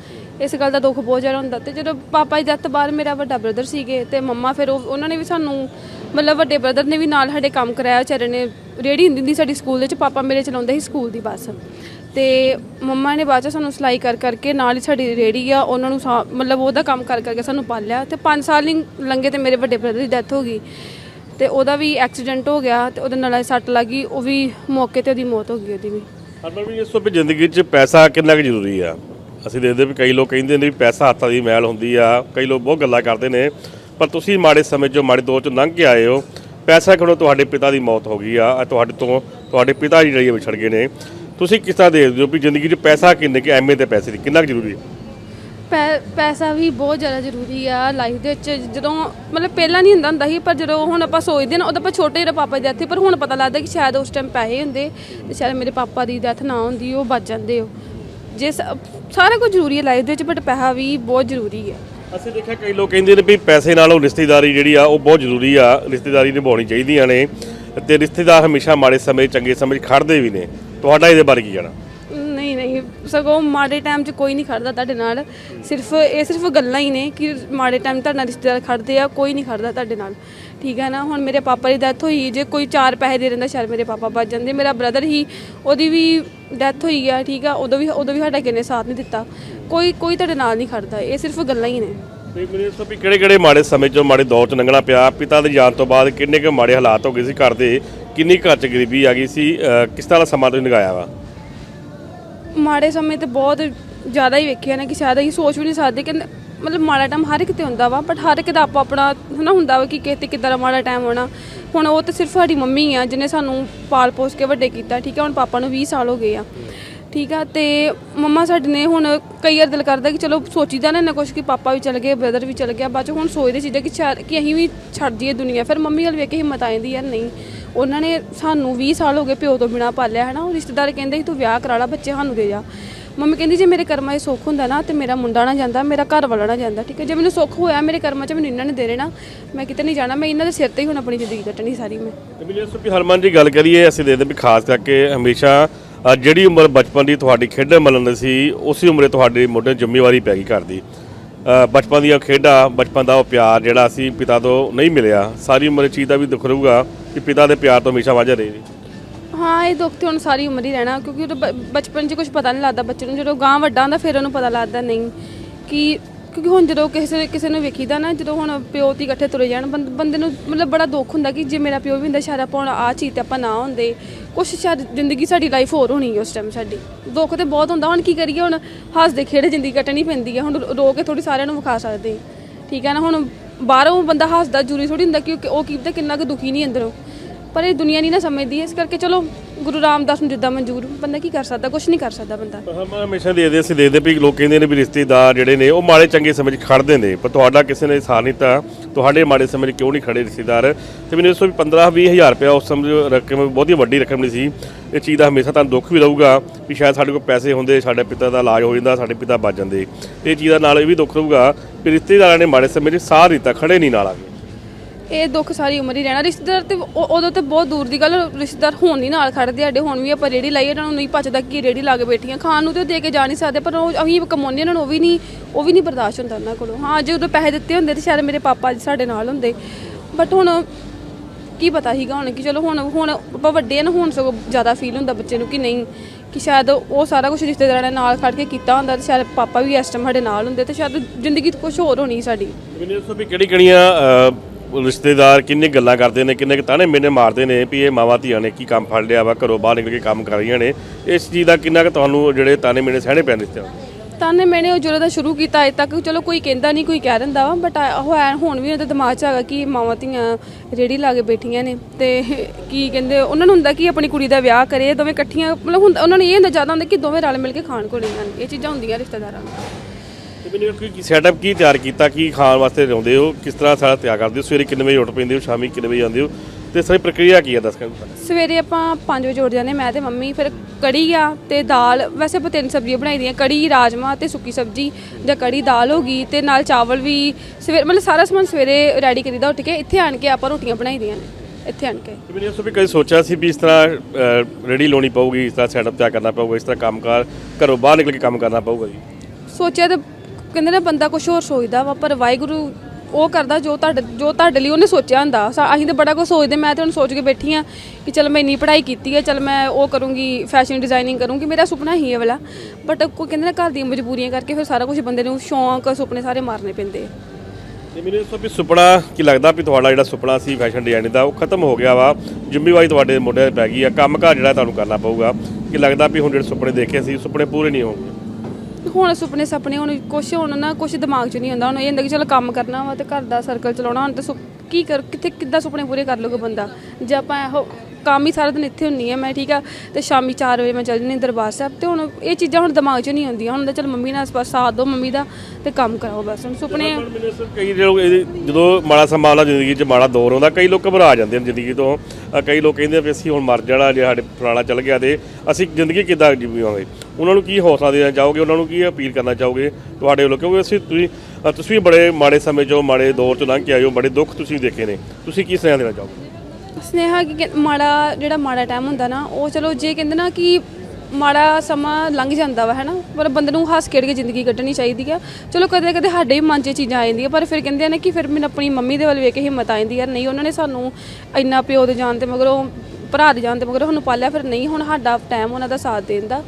B: ਇਸ ਗੱਲ ਦਾ ਦੁੱਖ ਬਹੁਤ ਜ਼ਿਆਦਾ ਹੁੰਦਾ ਤੇ ਜਦੋਂ ਪਾਪਾ ਦੀ ਡੈਥ ਬਾਅਦ ਮੇਰਾ ਵੱਡਾ ਬ੍ਰਦਰ ਸੀਗੇ ਤੇ ਮੰਮਾ ਫਿਰ ਉਹ- ਉਹਨਾਂ ਨੇ ਵੀ ਸਾਨੂੰ ਮਤਲਬ ਵੱਡੇ ਬ੍ਰਦਰ ਨੇ ਵੀ ਨਾਲ ਸਾਡੇ ਕੰਮ ਕਰਾਇਆ, ਵਿਚਾਰੇ ਨੇ ਰੇੜੀ ਹੁੰਦੀ ਹੁੰਦੀ ਸਾਡੀ ਸਕੂਲ ਦੇ ਵਿੱਚ, ਪਾਪਾ ਮੇਰੇ ਚਲਾਉਂਦੇ ਸੀ ਸਕੂਲ ਦੀ ਬੱਸ। ਤੇ ਮੰਮਾ ਨੇ ਬਾਅਦ ਚ ਸਾਨੂੰ ਸਿਲਾਈ ਕਰ ਕਰਕੇ ਨਾਲ ਹੀ ਸਾਡੀ ਰੇੜੀ ਆ, ਉਹਨਾਂ ਨੂੰ ਸਾ- ਮਤਲਬ ਉਹਦਾ ਕੰਮ ਕਰ ਕਰਕੇ ਸਾਨੂੰ ਪਾਲਿਆ ਤੇ 5 ਸਾਲ ਹੀ ਲੰਘੇ ਤੇ ਮੇਰੇ ਵੱਡੇ ਬ੍ਰਦਰ ਦੀ ਡੈਥ ਹੋ ਗਈ। ਤੇ ਉਹਦਾ ਵੀ ਐਕਸੀਡੈਂਟ ਹੋ ਗਿਆ ਤੇ ਉਹਦੇ ਨਾਲ ਸੱਟ ਲੱਗੀ ਉਹ ਵੀ ਮੌਕੇ ਤੇ ਉਹਦੀ ਮੌਤ ਹੋ ਗਈ ਉਹਦੀ ਵੀ।
A: ਹਰਮਨ ਵੀ ਇਸ ਤੋਂ ਵੀ ਜ਼ਿੰਦਗੀ 'ਚ ਪੈਸਾ ਕਿੰਨਾ ਕੁ ਜ਼ਰੂਰੀ ਆ? ਅਸੀਂ ਦੇਖਦੇ ਵੀ ਕਈ ਲੋਕ ਕਹਿੰਦੇ ਨੇ ਵੀ ਪੈਸਾ ਹੱਥਾਂ ਦੀ ਮੈਲ ਹੁੰਦੀ ਆ, ਕਈ ਲੋਕ ਬਹੁਤ ਗੱਲਾਂ ਕਰਦੇ ਨੇ, ਪਰ ਤੁਸੀਂ ਮਾੜੇ ਸਮੇਂ 'ਚੋਂ ਮਾੜੇ ਦੌਰ 'ਚੋਂ ਲੰਘ ਕੇ ਆਏ ਹੋ, ਪੈਸਾ ਕਿਉਂ ਤੁਹਾਡੇ ਪਿਤਾ ਦੀ ਮੌਤ ਹੋ ਗਈ ਆ ਤੁਹਾਡੇ ਤੋਂ, ਤੁਹਾਡੇ ਪਿਤਾ ਜੀ ਜਿਹੜੇ ਵਿਛੜ ਗਏ ਨੇ। ਤੁਸੀਂ ਕਿਸ ਤਰ੍ਹਾਂ ਦੇਖਦੇ ਹੋ ਵੀ ਜ਼ਿੰਦਗੀ 'ਚ ਪੈਸਾ ਕਿੰਨੇ ਕਿ ਅਹਿਮੀਅਤ ਹੈ ਪੈਸੇ ਦੀ ਕਿੰਨਾ ਕੁ ਜ਼ਰੂਰੀ ਹੈ?
B: ਪੈ- ਪੈਸਾ ਵੀ ਬਹੁਤ ਜ਼ਿਆਦਾ ਜ਼ਰੂਰੀ ਆ ਲਾਈਫ ਦੇ ਵਿੱਚ ਜਦੋਂ ਮਤਲਬ ਪਹਿਲਾਂ ਨਹੀਂ ਹੁੰਦਾ ਹੁੰਦਾ ਸੀ ਪਰ ਜਦੋਂ ਹੁਣ ਆਪਾਂ ਸੋਚਦੇ ਨਾ ਉਦੋਂ ਆਪਾਂ ਛੋਟੇ ਜਿਹੇ ਪਾਪਾ ਦੀ ਡੈਥ ਪਰ ਹੁਣ ਪਤਾ ਲੱਗਦਾ ਕਿ ਸ਼ਾਇਦ ਉਸ ਟਾਈਮ ਪੈਸੇ ਹੁੰਦੇ ਤੇ ਸ਼ਾਇਦ ਮੇਰੇ ਪਾਪਾ ਦੀ ਡੈਥ ਨਾ ਹੁੰਦੀ ਉਹ ਬਚ ਜਾਂਦੇ ਹੋ ਜੇ ਸ- ਸਾਰਾ ਕੁਝ ਜ਼ਰੂਰੀ ਹੈ ਲਾਈਫ ਦੇ ਵਿੱਚ ਬਟ ਪੈਸਾ ਵੀ ਬਹੁਤ ਜ਼ਰੂਰੀ ਹੈ
A: ਅਸੀਂ ਦੇਖਿਆ ਕਈ ਲੋਕ ਕਹਿੰਦੇ ਨੇ ਵੀ ਪੈਸੇ ਨਾਲੋਂ ਰਿਸ਼ਤੇਦਾਰੀ ਜਿਹੜੀ ਆ ਉਹ ਬਹੁਤ ਜ਼ਰੂਰੀ ਆ ਰਿਸ਼ਤੇਦਾਰੀ ਨਿਭਾਉਣੀ ਚਾਹੀਦੀਆਂ ਨੇ ਤੇ ਰਿਸ਼ਤੇਦਾਰ ਹਮੇਸ਼ਾ ਮਾੜੇ ਸਮੇਂ ਚੰਗੇ ਸਮੇਂ 'ਚ ਖੜਦੇ ਵੀ ਨੇ। ਤੁਹਾਡਾ ਇਹਦੇ ਬਾਰੇ ਕੀ ਕਹਿਣਾ?
B: ਨਹੀਂ ਨਹੀਂ ਸਗੋਂ ਮਾੜੇ ਟਾਈਮ 'ਚ ਕੋਈ ਨਹੀਂ ਖੜਦਾ ਤੁਹਾਡੇ ਨਾਲ। ਸਿਰਫ ਇਹ ਸਿਰਫ ਗੱਲਾਂ ਹੀ ਨੇ ਕਿ ਮਾੜੇ ਟਾਈਮ ਤੁਹਾਡੇ ਨਾਲ ਰਿਸ਼ਤੇਦਾਰ ਖੜਦੇ ਆ ਕੋਈ ਨਹੀਂ ਖੜਦਾ ਤੁਹਾਡੇ ਨਾਲ। ਠੀਕ ਹੈ ਨਾ? ਹੁਣ ਮੇਰੇ ਪਾਪਾ ਦੀ ਡੈਥ ਹੋਈ ਜੇ ਕੋਈ ਚਾਰ ਪੈਸੇ ਦੇ ਦਿੰਦਾ ਸ਼ਾਇਦ ਮੇਰੇ ਪਾਪਾ ਬਚ ਜਾਂਦੇ। ਮੇਰਾ ਬ੍ਰਦਰ ਹੀ ਉਹਦੀ ਵੀ ਡੈਥ ਹੋਈ ਆ ਠੀਕ ਆ? ਉਦੋਂ ਵੀ ਉਦੋਂ ਵੀ ਸਾਡਾ ਕਿੰਨੇ ਸਾਥ ਨਹੀਂ ਦਿੱਤਾ। ਕੋਈ ਕੋਈ ਤੁਹਾਡੇ ਨਾਲ ਨਹੀਂ ਖੜਦਾ। ਇਹ ਸਿਰਫ ਗੱਲਾਂ ਹੀ ਨੇ।
A: ਤੇ ਮੈਨੂੰ ਦੱਸੋ ਵੀ ਕਿਹੜੇ ਕਿਹੜੇ ਮਾੜੇ ਸਮੇਂ 'ਚੋਂ ਮਾੜੇ ਦੌਰ 'ਚ ਲੰਘਣਾ ਪਿਆ? ਪਿਤਾ ਦੇ ਜਾਣ ਤੋਂ ਬਾਅਦ ਕਿੰਨੇ ਕੁ ਮਾੜੇ ਹਾਲਾਤ ਹੋ ਗਏ ਸੀ ਘਰ ਦੇ? ਕਿੰਨੀ ਘਰ 'ਚ ਗਰੀਬੀ ਆ ਗਈ ਸੀ? ਅਹ ਕਿਸ ਤਰ੍ਹਾਂ ਦਾ ਸਮਾਂ ਤੁਸੀਂ ਲੰਘਾਇਆ ਵਾ?
B: ਮਾੜੇ ਸਮੇਂ ਤੇ ਬਹੁਤ ਜ਼ਿਆਦਾ ਹੀ ਵੇਖਿਆ ਨਾ ਕਿ ਸ਼ਾਇਦ ਅਸੀਂ ਸੋਚ ਵੀ ਨਹੀਂ ਸਕਦੇ ਕਿ ਮਤਲਬ ਮਾੜਾ ਟਾਈਮ ਹਰ ਇੱਕ ਤੇ ਹੁੰਦਾ ਵਾ ਬਟ ਹਰ ਇੱਕ ਦਾ ਆਪੋ ਆਪਣਾ ਹਨਾ ਹੁੰਦਾ ਵਾ ਕਿ ਕਿਸੇ ਤੇ ਕਿੱਦਾਂ ਦਾ ਮਾੜਾ ਟਾਈਮ ਹੋਣਾ। ਹੁਣ ਉਹ ਤਾਂ ਸਿਰਫ ਸਾਡੀ ਮੰਮੀ ਆ, ਜਿਹਨੇ ਸਾਨੂੰ ਪਾਲ ਪੋਸ ਕੇ ਵੱਡੇ ਕੀਤਾ, ਠੀਕ ਹੈ ਹੁਣ ਪਾਪਾ ਨੂੰ 20 ਸਾਲ ਹੋ ਗਏ ਆ। ਠੀਕ ਆ, ਤੇ ਮੰਮਾ ਸਾਡੇ ਨੇ ਹੁਣ ਕਈ ਵਾਰ ਦਿਲ ਕਰਦਾ ਕਿ ਚਲੋ ਸੋਚੀਦਾ ਨਾ ਨਾ ਕੁਛ ਕਿ ਪਾਪਾ ਵੀ ਚਲ ਗਏ ਬ੍ਰਦਰ ਵੀ ਚਲ ਗਿਆ, ਬਾਅਦ ਚ ਹੁਣ ਸੋਚਦੇ ਚੀਜ਼ਾਂ ਕਿ ਸ਼ਾਇਦ ਕਿ ਅਸੀਂ ਵੀ ਛੱਡ ਜੀਏ ਦੁਨੀਆ। ਫਿਰ ਮੰਮੀ ਵੱਲ ਵੇਖ ਕੇ ਹਿੰਮਤ ਆ ਜਾਂਦੀ ਯਾਰ ਨਹੀਂ, ਉਹਨਾਂ ਨੇ ਸਾਨੂੰ 20 ਸਾਲ ਹੋ ਗਏ ਪਿਓ ਤੋਂ ਬਿਨਾ ਪਾਲਿਆ ਹੈ ਨਾ ਉਹ ਰਿਸ਼ਤੇਦਾਰ ਕਹਿੰਦੇ ਸੀ, ਤੂੰ ਵਿਆਹ ਕਰਾ ਲਾ, ਬੱਚੇ ਸਾਨੂੰ ਦੇ ਜਾ। ਮੰਮੀ ਕਹਿੰਦੀ, ਜੇ ਮੇਰੇ ਕਰਮਾਂ 'ਚ ਸੁੱਖ ਹੁੰਦਾ ਨਾ, ਤੇ ਮੇਰਾ ਮੁੰਡਾ ਨਾ ਜਾਂਦਾ, ਮੇਰਾ ਘਰ ਵਾਲਾ ਨਾ ਜਾਂਦਾ, ਠੀਕ ਹੈ ਜੇ ਮੈਨੂੰ ਸੁੱਖ ਹੋਇਆ, ਮੇਰੇ ਕਰਮਾਂ 'ਚ ਮੈਨੂੰ ਇਹਨਾਂ ਨੇ ਦੇ ਦੇਣਾ, ਮੈਂ ਕਿਤੇ ਨਹੀਂ ਜਾਣਾ, ਮੈਂ ਇਹਨਾਂ ਦੇ ਸਿਰ ਤੇ ਹੀ ਹੁਣ ਆਪਣੀ ਜ਼ਿੰਦਗੀ ਕੱਟਣੀ ਸਾਰੀ ਮੈਂ।
A: ਤੇ ਮੈਨੂੰ ਦੱਸੋ ਵੀ ਹਰਮਨ ਜੀ ਗੱਲ ਕਰੀਏ, ਅਸੀਂ ਦੇਖਦੇ ਵੀ ਖਾਸ ਕਰਕੇ ਹਮੇਸ਼ਾ ਜਿਹੜੀ ਉਮਰ ਬਚਪਨ ਦੀ ਤੁਹਾਡੀ ਖੇਡਾਂ ਮਲਣ ਦੀ ਸੀ, ਉਸੇ ਉਮਰੇ ਤੁਹਾਡੇ ਮੋਢੇ ਜ਼ਿੰਮੇਵਾਰੀ ਪੈ ਗਈ ਘਰ ਦੀ। ਬਚਪਨ ਦੀਆਂ ਖੇਡਾਂ, ਬਚਪਨ ਦਾ ਉਹ ਪਿਆਰ ਜਿਹੜਾ ਅਸੀਂ ਪਿਤਾ ਤੋਂ ਨਹੀਂ ਮਿਲਿਆ। ਸਾਰੀ ਉਮਰ ਚੀਜ਼ ਦਾ ਵੀ ਦੁੱਖ ਰਹੂਗਾ ਕਿ ਪਿਤਾ ਦੇ ਪਿਆਰ ਤੋਂ ਹਮੇਸ਼ਾ ਵਾਝਾ ਰਹੇਗੀ
B: ਹਾਂ, ਇਹ ਦੁੱਖ ਤੇ ਹੁਣ ਸਾਰੀ ਉਮਰ ਹੀ ਰਹਿਣਾ, ਕਿਉਂਕਿ ਉਹ ਬਚਪਨ 'ਚ ਕੁਝ ਪਤਾ ਨਹੀਂ ਲੱਗਦਾ ਬੱਚੇ ਨੂੰ, ਜਦੋਂ ਗਾਂ ਵੱਡਾ ਹੁੰਦਾ, ਫਿਰ ਉਹਨੂੰ ਪਤਾ ਲੱਗਦਾ ਨਹੀਂ ਕਿ ਕਿਉਂਕਿ ਹੁਣ ਜਦੋਂ ਕਿਸੇ ਕਿਸੇ ਨੂੰ ਵੇਖੀਦਾ ਨਾ, ਜਦੋਂ ਹੁਣ ਪਿਓ 'ਤੇ ਇਕੱਠੇ ਤੁਰੇ ਜਾਣ, ਬੰਦ- ਬੰਦੇ ਨੂੰ ਮਤਲਬ ਬੜਾ ਦੁੱਖ ਹੁੰਦਾ ਕਿ ਜੇ ਮੇਰਾ ਪਿਓ ਵੀ ਹੁੰਦਾ ਸ਼ਾਇਦ ਆਪਾਂ ਹੁਣ ਆਹ ਚੀਜ਼ ਤੇ ਆਪਾਂ ਨਾ ਹੁੰਦੇ। ਕੁਛ ਸ਼ਾਇਦ ਜ਼ਿੰਦਗੀ ਸਾਡੀ ਲਾਈਫ ਹੋਰ ਹੋਣੀ ਉਸ ਟਾਈਮ ਸਾਡੀ। ਦੁੱਖ ਤੇ ਬਹੁਤ ਹੁੰਦਾ, ਹੁਣ ਕੀ ਕਰੀਏ, ਹੁਣ ਹੱਸਦੇ ਖੇੜੇ ਜ਼ਿੰਦਗੀ ਕੱਟਣੀ ਪੈਂਦੀ ਹੈ ਹੁਣ ਰੋ ਕੇ ਥੋੜੀ ਸਾਰਿਆਂ ਨੂੰ ਵਿਖਾ ਸਕਦੇ। ਠੀਕ ਹੈ ਨਾ, ਹੁਣ ਬਾਹਰੋਂ ਬੰਦਾ ਹੱਸਦਾ, ਜ਼ਰੂਰੀ ਥੋੜੀ ਹੁੰਦਾ ਕਿ ਉਹ ਕੀ ਪਤਾ ਕਿੰਨਾ ਕੁ ਦੁਖੀ ਨਹੀਂ ਅੰਦਰੋਂ। ਪਰ ਇਹ ਦੁਨੀਆ ਨਹੀਂ ਨਾ ਸਮਝਦੀ, ਇਸ ਕਰਕੇ ਚਲੋ ਗੁਰੂ ਰਾਮਦਾਸ ਨੂੰ ਜਿੱਦਾਂ ਮਨਜ਼ੂਰ, ਬੰਦਾ ਕੀ ਕਰ ਸਕਦਾ? ਕੁਝ ਨਹੀਂ ਕਰ ਸਕਦਾ ਬੰਦਾ।
A: ਹਮ ਹਮੇਸ਼ਾ ਦੇਖਦੇ ਅਸੀਂ ਦੇਖਦੇ ਵੀ ਲੋਕ ਕਹਿੰਦੇ ਨੇ ਵੀ ਰਿਸ਼ਤੇਦਾਰ ਜਿਹੜੇ ਨੇ, ਉਹ ਮਾੜੇ ਚੰਗੇ ਸਮੇਂ 'ਚ ਖੜਦੇ ਨੇ। ਪਰ ਤੁਹਾਡਾ ਕਿਸੇ ਨੇ ਸਾਥ ਨਹੀਂ ਦਿੱਤਾ, ਤੁਹਾਡੇ ਮਾੜੇ ਸਮੇਂ 'ਚ ਕਿਉਂ ਨਹੀਂ ਖੜੇ ਰਿਸ਼ਤੇਦਾਰ? ਤੇ ਮੈਨੂੰ ਦੱਸੋ ਵੀ 15 20 ਹਜ਼ਾਰ ਰੁਪਇਆ ਉਸ ਸਮੇਂ ਰਕਮ, ਬਹੁਤੀ ਵੱਡੀ ਰਕਮ ਨਹੀਂ ਸੀ। ਇਹ ਚੀਜ਼ ਦਾ ਹਮੇਸ਼ਾ ਤੁਹਾਨੂੰ ਦੁੱਖ ਵੀ ਰਹੂਗਾ ਵੀ ਸ਼ਾਇਦ ਸਾਡੇ ਕੋਲ ਪੈਸੇ ਹੁੰਦੇ, ਸਾਡੇ ਪਿਤਾ ਦਾ ਇਲਾਜ ਹੋ ਜਾਂਦਾ, ਸਾਡੇ ਪਿਤਾ ਬਚ ਜਾਂਦੇ। ਇਹ ਚੀਜ਼ ਦਾ ਨਾਲ ਇਹ ਵੀ ਦੁੱਖ ਰਹੂਗਾ ਵੀ ਰਿਸ਼ਤੇਦਾਰਾਂ ਨੇ ਮਾੜੇ ਸਮੇਂ 'ਚ ਸਾਥ ਨਹੀਂ ਦਿੱਤਾ, ਖੜੇ ਨਹੀਂ ਨਾਲ ਆ ਕੇ।
B: ਇਹ ਦੁੱਖ ਸਾਰੀ ਉਮਰ ਹੀ ਰਹਿਣਾ। ਰਿਸ਼ਤੇਦਾਰ ਤੇ ਉਹ- ਉਦੋਂ ਤੇ ਬਹੁਤ ਦੂਰ ਦੀ ਗੱਲ ਰਿਸ਼ਤੇਦਾਰ ਹੁਣ ਨਹੀਂ ਨਾਲ ਖੜਦੇ ਸਾਡੇ ਹੁਣ ਵੀ ਆਪਾਂ ਰੇੜੀ ਲਾਈਏ ਇਹਨਾਂ ਨੂੰ ਨਹੀਂ ਪਚਦਾ ਕਿ ਰੇੜੀ ਲਾ ਕੇ ਬੈਠੀਆਂ। ਖਾਣ ਨੂੰ ਤੇ ਉਹ ਦੇ ਕੇ ਜਾ ਨਹੀਂ ਸਕਦੇ ਪਰ ਉਹ ਅਸੀਂ ਕਮਾਉਂਦੇ ਇਹਨਾਂ ਨੂੰ ਉਹ ਵੀ ਨਹੀਂ ਉਹ ਵੀ ਨਹੀਂ ਬਰਦਾਸ਼ਤ ਹੁੰਦਾ ਉਹਨਾਂ ਕੋਲੋਂ। ਹਾਂ ਜੇ ਉਦੋਂ ਪੈਸੇ ਦਿੱਤੇ ਹੁੰਦੇ ਤੇ ਸ਼ਾਇਦ ਮੇਰੇ ਪਾਪਾ ਜੀ ਸਾਡੇ ਨਾਲ ਹੁੰਦੇ। ਬਟ ਹੁਣ ਕੀ ਪਤਾ ਸੀਗਾ ਹੁਣ ਕਿ ਚਲੋ ਹੁਣ ਹੁਣ ਆਪਾਂ ਵੱਡੇ ਆ ਨਾ ਹੁਣ ਸਗੋਂ ਜ਼ਿਆਦਾ ਫੀਲ ਹੁੰਦਾ ਬੱਚੇ ਨੂੰ ਕਿ ਨਹੀਂ ਕਿ ਸ਼ਾਇਦ ਉਹ ਸਾਰਾ ਕੁਝ ਰਿਸ਼ਤੇਦਾਰਾਂ ਨੇ ਨਾਲ ਖੜ ਕੇ ਕੀਤਾ ਹੁੰਦਾ ਤੇ ਸ਼ਾਇਦ ਪਾਪਾ ਵੀ ਇਸ ਟਾਈਮ ਸਾਡੇ ਨਾਲ ਹੁੰਦੇ ਤੇ ਸ਼ਾਇਦ ਜ਼ਿੰਦਗੀ ਕੁਝ ਹੋਰ ਹੋਣੀ ਸੀ ਸਾਡੀ।
A: ਮੈਨੂੰ ਦੱਸੋ ਵੀ ਕਿਹੜੀ ਕਿਹੜੀਆਂ ਅਹ, ਰਿਸ਼ਤੇਦਾਰ ਕਿੰਨੇ ਗੱਲਾਂ ਕਰਦੇ ਨੇ, ਕਿੰਨੇ ਕੁ ਤਾਨੇ ਮਾਰਦੇ ਨੇ ਵੀ ਇਹ ਮਾਵਾਂ ਧੀਆਂ ਨੇ ਕੀ ਕੰਮ ਫੜ ਲਿਆ ਵਾ, ਘਰੋਂ ਬਾਹਰ ਨਿਕਲ ਕੇ ਕੰਮ ਕਰ ਰਹੀਆਂ ਨੇ। ਇਸ ਚੀਜ਼ ਦਾ ਕਿੰਨਾ ਕੁ ਤੁਹਾਨੂੰ ਜਿਹੜੇ ਤਾਨੇ ਮੇਨੇ ਸਹਿਣੇ ਪੈਣ ਰਿਸ਼ਤੇਦਾਰ
B: ਤਾਨੇ ਮੈਨੇ ਉਹ ਜਦੋਂ ਦਾ ਸ਼ੁਰੂ ਕੀਤਾ, ਅਜੇ ਤੱਕ ਚਲੋ ਕੋਈ ਕਹਿੰਦਾ ਨਹੀਂ, ਕੋਈ ਕਹਿ ਦਿੰਦਾ ਵਾ ਬਟ ਉਹ ਹੈ ਹੁਣ ਵੀ ਉਹਦੇ ਦਿਮਾਗ 'ਚ ਹੈਗਾ ਕਿ ਮਾਵਾਂ ਧੀਆਂ ਰੇੜੀ ਲਾ ਕੇ ਬੈਠੀਆਂ ਨੇ ਤੇ ਕੀ ਕਹਿੰਦੇ, ਉਹਨਾਂ ਨੂੰ ਹੁੰਦਾ ਕਿ ਆਪਣੀ ਕੁੜੀ ਦਾ ਵਿਆਹ ਕਰੇ, ਦੋਵੇਂ ਇਕੱਠੀਆਂ, ਮਤਲਬ ਹੁੰਦਾ, ਉਹਨਾਂ ਨੂੰ ਇਹ ਹੁੰਦਾ ਜ਼ਿਆਦਾ ਹੁੰਦਾ ਕਿ ਦੋਵੇਂ ਰਲ ਮਿਲ ਕੇ ਖਾਣ ਕੋਲ ਰਹਿਣ ਇਹ ਚੀਜ਼ਾਂ ਹੁੰਦੀਆਂ ਰਿਸ਼ਤੇਦਾਰਾਂ ਨੂੰ।
A: ਤੇ ਮੈਨੂੰ ਕੀ ਸੈਟਅਪ ਕੀ ਤਿਆਰ ਕੀਤਾ ਕੀ ਖਾਣ ਵਾਸਤੇ ਲਾਉਂਦੇ ਹੋ ਕਿਸ ਤਰ੍ਹਾਂ ਸਾਰਾ ਤਿਆਰ ਕਰਦੇ ਹੋ? ਸਵੇਰੇ ਕਿੰਨੇ ਵਜੇ ਉੱਠ ਪੈਂਦੇ ਹੋ ਸ਼ਾਮੀ ਕਿੰਨੇ ਵਜੇ ਜਾਂਦੇ ਹੋ? ਤੇ ਸਾਰੀ ਪ੍ਰਕਿਰਿਆ ਕੀ ਹੈ ਦੱਸ ਕੇ
B: ਸਵੇਰੇ ਆਪਾਂ 5 ਵਜੇ ਉੱਠ ਜਾਂਦੇ ਮੈਂ ਤੇ ਮੰਮੀ ਫਿਰ ਕੜੀ ਆ ਤੇ ਦਾਲ ਵੈਸੇ ਆਪਾਂ ਤਿੰਨ ਸਬਜ਼ੀਆਂ ਬਣਾਈ ਦੀਆਂ ਕੜੀ ਰਾਜਮਾ ਤੇ ਸੁੱਕੀ ਸਬਜ਼ੀ ਜਾਂ ਕੜੀ ਦਾਲ ਹੋ ਗਈ ਤੇ ਨਾਲ ਚਾਵਲ ਵੀ ਸਵੇਰੇ ਮਤਲਬ ਸਾਰਾ ਸਮਾਨ ਸਵੇਰੇ ਰੈਡੀ ਕਰੀਦਾ ਉੱਠ ਕੇ ਇੱਥੇ ਆਣ ਕੇ ਆਪਾਂ ਰੋਟੀਆਂ ਬਣਾਈ ਦੀਆਂ ਨੇ ਇੱਥੇ ਆਣ ਕੇ।
A: ਮੈਨੂੰ ਤੋਂ ਵੀ ਕਦੇ ਸੋਚਿਆ ਸੀ ਵੀ ਇਸ ਤਰ੍ਹਾਂ ਰੈਡੀ ਲਾਉਣੀ ਪਊਗੀ ਇਸ ਤਰ੍ਹਾਂ ਸੈਟਅਪ ਤਿਆਰ ਕਰਨਾ ਪਊਗਾ ਇਸ ਤਰ੍ਹਾਂ ਕੰਮਕਾਰ ਘਰੋਂ ਬਾਹਰ ਨਿਕਲ ਕੇ ਕੰਮ ਕਰਨਾ ਪਊਗਾ ਜੀ?
B: ਸੋਚਿਆ ਤੇ ਕਹਿੰਦੇ ਨੇ ਬੰਦਾ ਕੁਝ ਹੋਰ ਸੋਚਦਾ ਵਾ, ਪਰ ਵਾਹਿਗੁਰੂ ਉਹ ਕਰਦਾ ਜੋ ਤੁਹਾਡੇ ਜੋ ਤੁਹਾਡੇ ਲਈ ਉਹਨੇ ਸੋਚਿਆ ਹੁੰਦਾ। ਸਾ- ਅਸੀਂ ਤਾਂ ਬੜਾ ਕੁਝ ਸੋਚਦੇ, ਮੈਂ ਤਾਂ ਹੁਣ ਸੋਚ ਕੇ ਬੈਠੀ ਆ ਕਿ ਚਲ ਮੈਂ ਇੰਨੀ ਪੜ੍ਹਾਈ ਕੀਤੀ ਹੈ ਚਲ ਮੈਂ ਉਹ ਕਰੂੰਗੀ ਫੈਸ਼ਨ ਡਿਜ਼ਾਈਨਿੰਗ ਕਰੂੰਗੀ, ਮੇਰਾ ਸੁਪਨਾ ਹੀ ਇਹ ਵਾਲਾ। ਬਟ ਕੋਈ ਕਹਿੰਦੇ ਨੇ ਘਰ ਦੀਆਂ ਮਜਬੂਰੀਆਂ ਕਰਕੇ ਫਿਰ ਸਾਰਾ ਕੁਝ ਬੰਦੇ ਨੂੰ ਸ਼ੌਂਕ, ਸੁਪਨੇ ਸਾਰੇ ਮਾਰਨੇ ਪੈਂਦੇ।
A: ਤੇ ਮੈਨੂੰ ਇਸ ਵੀ ਸੁਪਨਾ ਕੀ ਲੱਗਦਾ ਵੀ ਤੁਹਾਡਾ ਜਿਹੜਾ ਸੁਪਨਾ ਸੀ ਫੈਸ਼ਨ ਡਿਜ਼ਾਈਨਿੰਗ ਦਾ, ਉਹ ਖਤਮ ਹੋ ਗਿਆ ਵਾ? ਜ਼ਿੰਮੇਵਾਰੀ ਤੁਹਾਡੇ ਮੋਢਿਆਂ 'ਤੇ ਪੈ ਗਈ ਆ, ਕੰਮਕਾਰ ਜਿਹੜਾ ਤੁਹਾਨੂੰ ਕਰਨਾ ਪਊਗਾ। ਕਿ ਲੱਗਦਾ ਵੀ ਹੁਣ ਜਿਹੜੇ ਸੁਪਨੇ ਦੇਖੇ ਸੀ ਸੁਪਨੇ ਪੂਰੇ ਨਹੀਂ ਹੋਣਗੇ?
B: ਹੁਣ ਸੁਪਨੇ ਸੁਪਨੇ, ਹੁਣ ਕੁਛ ਹੁਣ ਨਾ ਕੁਛ ਦਿਮਾਗ 'ਚ ਨਹੀਂ ਆਉਂਦਾ। ਹੁਣ ਇਹ ਹੁੰਦਾ ਕਿ ਚਲੋ ਕੰਮ ਕਰਨਾ ਵਾ ਤੇ ਘਰ ਦਾ ਸਰਕਲ ਚਲਾਉਣਾ, ਹੁਣ ਤੇ ਸੁਪ- ਕੀ ਕਰ ਕਿੱਥੇ ਕਿੱਦਾਂ ਸੁਪਨੇ ਪੂਰੇ ਕਰ ਲੂਗਾ ਬੰਦਾ? ਜੇ ਆਪਾਂ ਇਹੋ ਕੰਮ ਹੀ ਸਾਰਾ ਦਿਨ ਇੱਥੇ ਹੁੰਨੀ ਆ ਮੈਂ ਠੀਕ ਆ ਤੇ ਸ਼ਾਮੀ 4 ਵਜੇ ਮੈਂ ਚੱਲ ਜੰਨੀ ਦਰਬਾਰ ਸਾਹਿਬ ਤੇ ਹੁਣ ਇਹ ਚੀਜ਼ਾਂ ਹੁਣ ਦਿਮਾਗ 'ਚ ਨਹੀਂ ਆਉਂਦੀਆਂ ਹੁਣ ਤਾਂ ਚਲ ਮੰਮੀ ਨਾਲ ਬਸ ਸਾਥ ਦੋ ਮੰਮੀ ਦਾ ਤੇ ਕੰਮ ਕਰਾਓ ਬਸ ਹੁਣ ਸੁਪਨੇ
A: ਪਰ ਕਈ ਲੋਕ ਇਹਦੇ- ਜਦੋਂ ਮਾੜਾ ਸਮਾਂ ਆਉਂਦਾ ਜ਼ਿੰਦਗੀ 'ਚ ਮਾੜਾ ਦੌਰ ਆਉਂਦਾ ਕਈ ਲੋਕ ਘਬਰਾ ਜਾਂਦੇ ਨੇ ਜ਼ਿੰਦਗੀ ਤੋਂ ਅ, ਕਈ ਲੋਕ ਕਹਿੰਦੇ ਆ ਵੀ ਅਸੀਂ ਹੁਣ ਮਰ ਜਾਣਾ ਜੇ ਸਾਡੇ ਪੁਰਾਣਾ ਚੱਲ ਗਿਆ ਤੇ ਅਸੀਂ ਜ਼ਿੰਦਗੀ ਕਿੱਦਾਂ ਜੀਵਾਂਗੇ ਉਹਨਾਂ ਨੂੰ ਕੀ ਹੌਸਲਾ ਦੇਣਾ ਚਾਹੋਗੇ? ਉਹਨਾਂ ਨੂੰ ਕੀ ਅਪੀਲ ਕਰਨਾ ਚਾਹੋਗੇ ਤੁਹਾਡੇ ਵੱਲੋਂ? ਕਿਉਂਕਿ ਅਸੀਂ ਤੁਸੀਂ ਅ, ਤੁਸੀਂ ਵੀ ਬੜੇ ਮਾੜੇ ਸਮੇਂ 'ਚੋਂ ਮਾੜੇ ਦੌਰ 'ਚੋਂ ਲੰਘ ਕੇ ਆਏ ਹੋ ਬੜੇ ਦੁੱਖ ਤੁਸੀਂ ਦੇਖੇ ਨੇ। ਤੁਸੀਂ ਕੀ ਸੁਨੇਹਾ ਦੇਣਾ ਚਾਹੋਗੇ?
B: ਸਨੇਹਾ ਕਿ ਮਾੜਾ ਜਿਹੜਾ ਮਾੜਾ ਟਾਈਮ ਹੁੰਦਾ ਨਾ, ਉਹ ਚਲੋ ਜੇ ਕਹਿੰਦੇ ਨਾ ਕਿ ਮਾੜਾ ਸਮਾਂ ਲੰਘ ਜਾਂਦਾ ਵਾ, ਹੈਨਾ? ਪਰ ਬੰਦੇ ਨੂੰ ਹੱਸ ਖੇਡ ਕੇ ਜ਼ਿੰਦਗੀ ਕੱਢਣੀ ਚਾਹੀਦੀ ਆ। ਚਲੋ ਕਦੇ ਕਦੇ ਸਾਡੇ ਵੀ ਮਨ 'ਚ ਚੀਜ਼ਾਂ ਆ ਜਾਂਦੀਆਂ, ਪਰ ਫਿਰ ਕਹਿੰਦੇ ਆ ਨਾ ਕਿ ਫਿਰ ਮੈਨੂੰ ਆਪਣੀ ਮੰਮੀ ਦੇ ਵੱਲ ਵੇਖ ਕੇ ਹਿੰਮਤ ਆ ਜਾਂਦੀ ਯਾਰ ਨਹੀਂ, ਉਹਨਾਂ ਨੇ ਸਾਨੂੰ ਇੰਨਾ ਪਿਓ ਦੇ ਜਾਣ ਤੇ ਮਗਰੋਂ ਭਰਾ ਦੇ ਜਾਣ ਤੇ ਮਗਰੋਂ ਸਾਨੂੰ ਪਾਲਿਆ, ਫਿਰ ਨਹੀਂ ਹੁਣ ਸਾਡਾ ਟਾਈਮ ਉਹਨਾਂ ਦਾ ਸਾਥ ਦੇਣ ਦਾ।